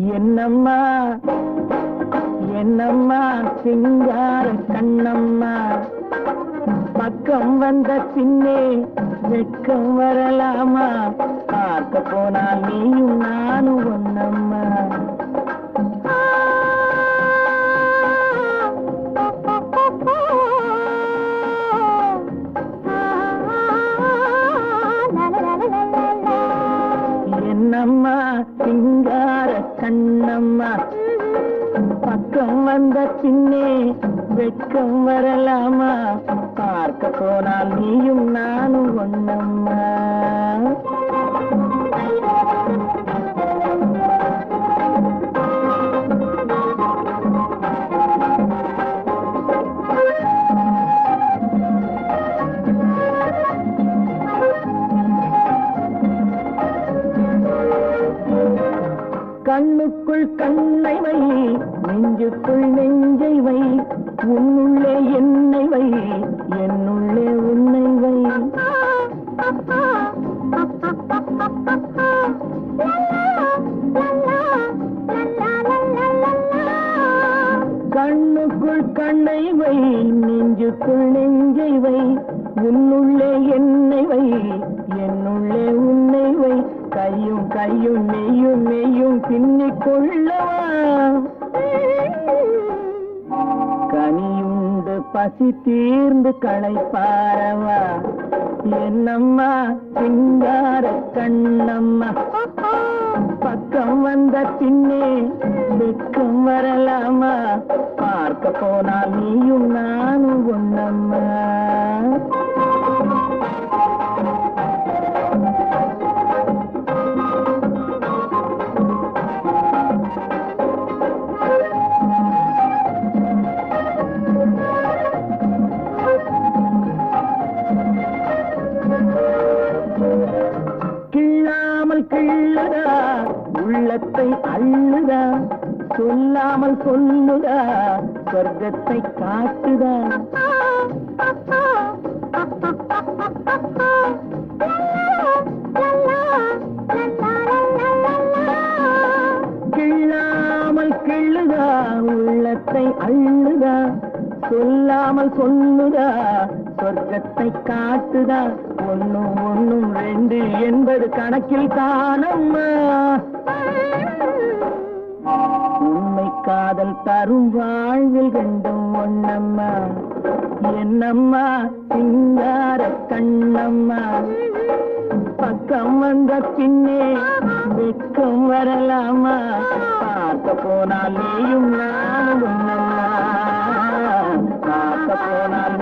என்னம்மா? என்னம்மா? சிங்கார கண்ணம்மா. பக்கம் வந்த பின்னே வெட்கம் வரலாமா? பார்க்க போனால் நீயும் நானும் ஒன்னம்மா. கண்ணம்மா. பக்கம் வந்த பின்னே வெட்கம் வரலாமா? பார்க்க போனால் நீயும் நானும் ஒன்னம்மா கண்ணுக்குள் கண்ணை வை நெஞ்சுக்குள் நெஞ்சை வை உன்னுள்ளே என்னை வை என்னுள்ளே உன்னை வை. கண்ணுக்குள் கண்ணை வை நெஞ்சுக்குள் நெஞ்சை வை உன்னுள்ளே என்னை வை என்னுள்ளே உன்னை வை. கையும் கையும் நெய்யும் நெய்யும் பின்னிக் கொள்ளவா கனியுண்டு பசி தீர்ந்து களைப்பாரவா? என்னம்மா சிங்கார கண்ணம்மா? பக்கம் வந்த பின்னே வெக்கம் வரலாமா? பார்க்க போனால் நீயும் நானும் ஒன்னம்மா உள்ளத்தை அள்ளுதா? சொல்லாமல் சொல்லுதா? சொர்க்கத்தை காட்டுதா? கிள்ளாமல் கிள்ளுதா உள்ளத்தை அள்ளுதா? சொல்லாமல் சொல்லுதா? சொர்க்கத்தை காட்டுதா? ஒன்னும் ஒன்னும் ரெண்டு என்பது கணக்கில் தானம்மா. உண்மை காதல் தரும் வாழ்வில் கண்டும் ஒன்னம்மா என்னம்மா சிங்கார கண்ணம்மா. பக்கம் வந்த பின்னே வெக்கம் வரலாமா? பார்க்க போனால் நீயும் நானும் பார்க்க போனால்